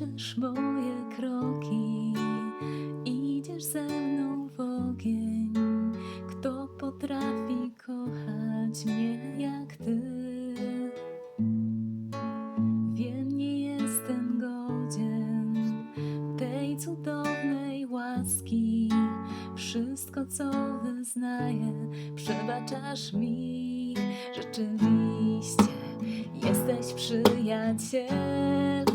liczysz moje kroki, idziesz ze mną w ogień. Kto potrafi kochać mnie jak ty? Wiem, nie jestem godzien tej cudownej łaski. Wszystko, co wyznaję, przebaczasz mi. Rzeczywiście jesteś przyjacielem.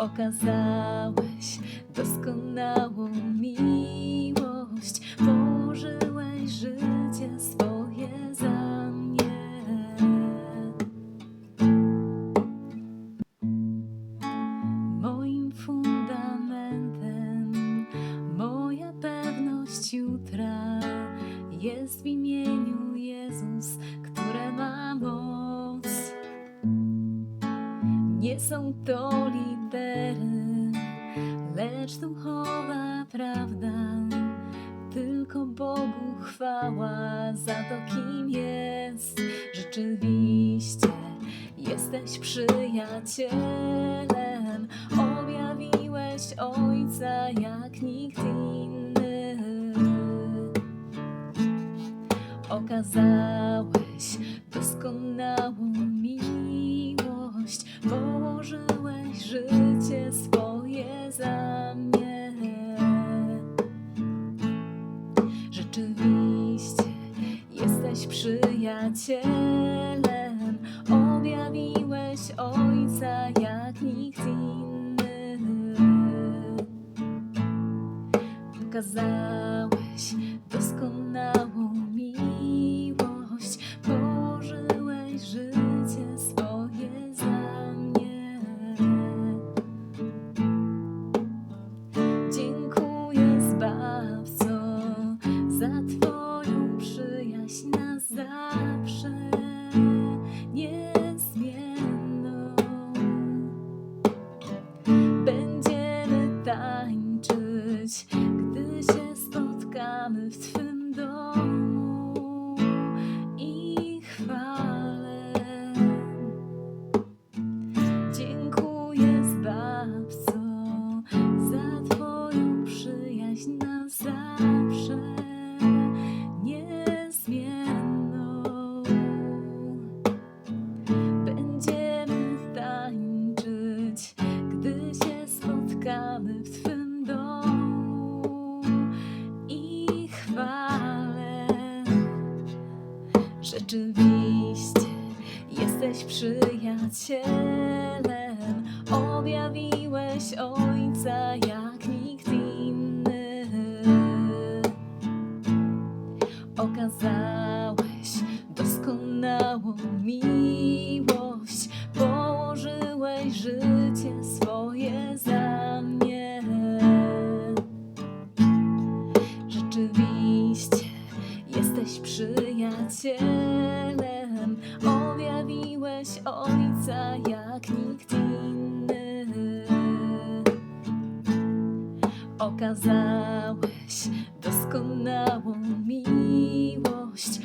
Okazałeś doskonałą miłość, położyłeś życie swoje za mnie. Moim fundamentem, moja pewność jutra jest w imieniu Jezus, Nie są to litery, lecz duchowa prawda. Tylko Bogu chwała za to, kim jest. Rzeczywiście jesteś przyjacielem. Objawiłeś Ojca jak nikt inny. Okazałeś doskonałą miłość, przyjacielem, objawiłeś Ojca jak nikt inny. Pokazałeś doskonałą miłość, honest. Rzeczywiście jesteś przyjacielem, objawiłeś Ojca jak nikt inny. Okazałeś doskonałą miłość, położyłeś życie swoje za mnie. Rzeczywiście jesteś przyjacielem, objawiłeś Ojca jak nikt inny. Okazałeś doskonałą miłość,